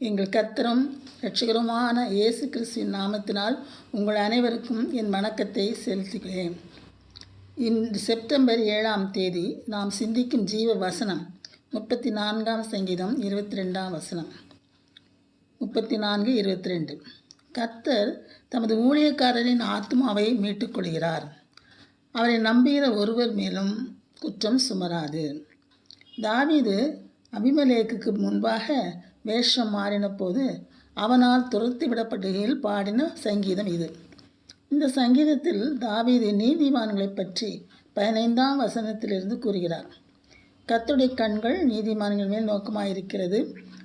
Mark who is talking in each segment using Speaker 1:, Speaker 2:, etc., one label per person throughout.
Speaker 1: எங்கள் கத்தரும் இரட்சகருமான இயேசு கிறிஸ்துவின் நாமத்தினால் உங்கள் அனைவருக்கும் என் வணக்கத்தை செலுத்துகிறேன். இந்த செப்டம்பர் ஏழாம் தேதி நாம் சிந்திக்கும் ஜீவ வசனம் முப்பத்தி நான்காம் சங்கீதம் இருபத்தி ரெண்டாம் வசனம். முப்பத்தி நான்கு இருபத்தி ரெண்டு கர்த்தர் தமது ஊழியக்காரரின் ஆத்மாவை மீட்டுக்கொள்கிறார். அவரை நம்புகிற ஒருவர் மேலும் குற்றம் சுமராது. தாவீது அபிமலேக்குக்கு முன்பாக வேஷம் மாறின போது அவனால் துரத்தி விடப்பட்டுகையில் பாடின சங்கீதம் இது. இந்த சங்கீதத்தில் தாவீது நீதிமான்களை பற்றி பதினைந்தாம் வசனத்திலிருந்து கூறுகிறார். கத்துடைய கண்கள் நீதிமான்கள் மேல் நோக்கமாயிருக்கிறது.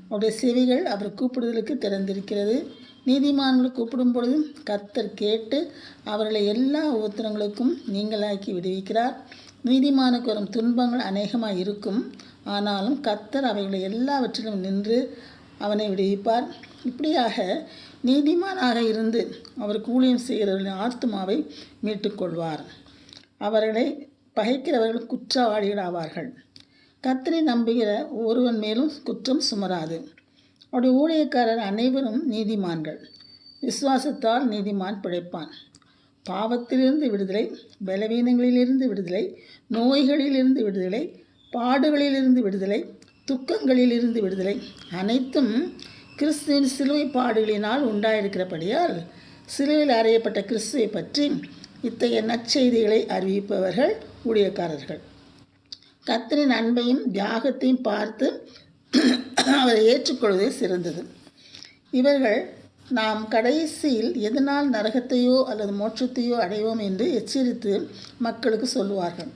Speaker 1: அவருடைய செவிகள் அவர் கூப்பிடுதலுக்கு திறந்திருக்கிறது. நீதிமான்களை கூப்பிடும் பொழுது கர்த்தர் கேட்டு அவர்களை எல்லா உத்தரங்களுக்கும் நீங்களாக்கி விடுவிக்கிறார். நீதிமானுக்கு வரும் துன்பங்கள் அநேகமாக இருக்கும் ஆனாலும் கத்தர் அவைகளை எல்லாவற்றிலும் நின்று அவனை விடுவிப்பார். இப்படியாக நீதிமானாக இருந்து அவர் ஊழியம் செய்கிறவர்களின் ஆத்மாவை மீட்டுக்கொள்வார். அவர்களை பகைக்கிறவர்கள் குற்றவாளிகள் ஆவார்கள். கத்தரை நம்புகிற ஒருவன் மேலும் குற்றம் சுமராது. அவருடைய ஊழியக்காரர் அனைவரும் நீதிமான்கள். விசுவாசத்தால் நீதிமான் பிழைப்பான். பாவத்திலிருந்து விடுதலை பலவீனங்களிலிருந்து விடுதலை நோய்களிலிருந்து விடுதலை பாடுகளிலிருந்து விடுதலை துக்கங்களிலிருந்து விடுதலை அனைத்தும் கிறிஸ்துவின் சிலுவை பாடுகளினால் உண்டாயிருக்கிறபடியால் சிலுவையில் அறையப்பட்ட கிறிஸ்துவை பற்றி இத்தகைய நற்செய்திகளை அறிவிப்பவர்கள் ஊழியக்காரர்கள். கத்தரின் அன்பையும் தியாகத்தையும் பார்த்து அவரை ஏற்றுக்கொள்வதே சிறந்தது. இவர்கள் நாம் கடைசியில் எதனால் நரகத்தையோ அல்லது மோட்சத்தையோ அடைவோம் என்று எச்சரித்து மக்களுக்கு சொல்லுவார்கள்.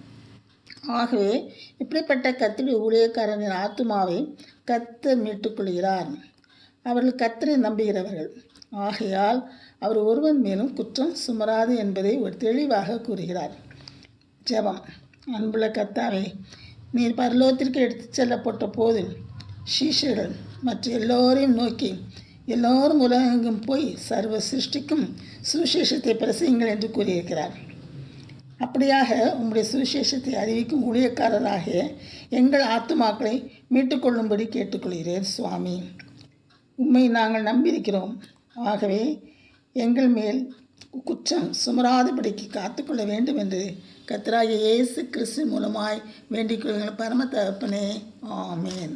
Speaker 1: ஆகவே இப்படிப்பட்ட கத்திரி ஊழியக்காரனின் ஆத்மாவை கத்தர் மீட்டுக்கொள்கிறார். அவர்கள் கத்தரை நம்புகிறவர்கள். ஆகையால் அவர் ஒருவன் மேலும் குற்றம் சுமராது என்பதை ஒரு தெளிவாக கூறுகிறார். ஜெபம். அன்புள்ள கத்தாவை நீர் பரலோகத்திற்கு எடுத்துச் செல்லப்பட்ட போது சீஷர்கள் மற்ற எல்லோரையும் நோக்கி எல்லோரும் உலகெங்கும் போய் சர்வ சிருஷ்டிக்கும் சுவிசேஷத்தை பிரசையுங்கள் என்று கூறியிருக்கிறார். அப்படியாக உங்களுடைய சுவிசேஷத்தை அறிவிக்கும் ஊழியக்காரராகிய எங்கள் ஆத்துமாக்களை மீட்டுக்கொள்ளும்படி கேட்டுக்கொள்கிறேன் சுவாமி. உண்மை நாங்கள் நம்பியிருக்கிறோம். ஆகவே எங்கள் மேல் குற்றம் சுமராதபடிக்கு காத்துக்கொள்ள வேண்டும் என்று கத்ராய இயேசு கிறிஸ்து மூலமாய் வேண்டிக் கொள்கிற பரம தகப்பனே ஆமேன்.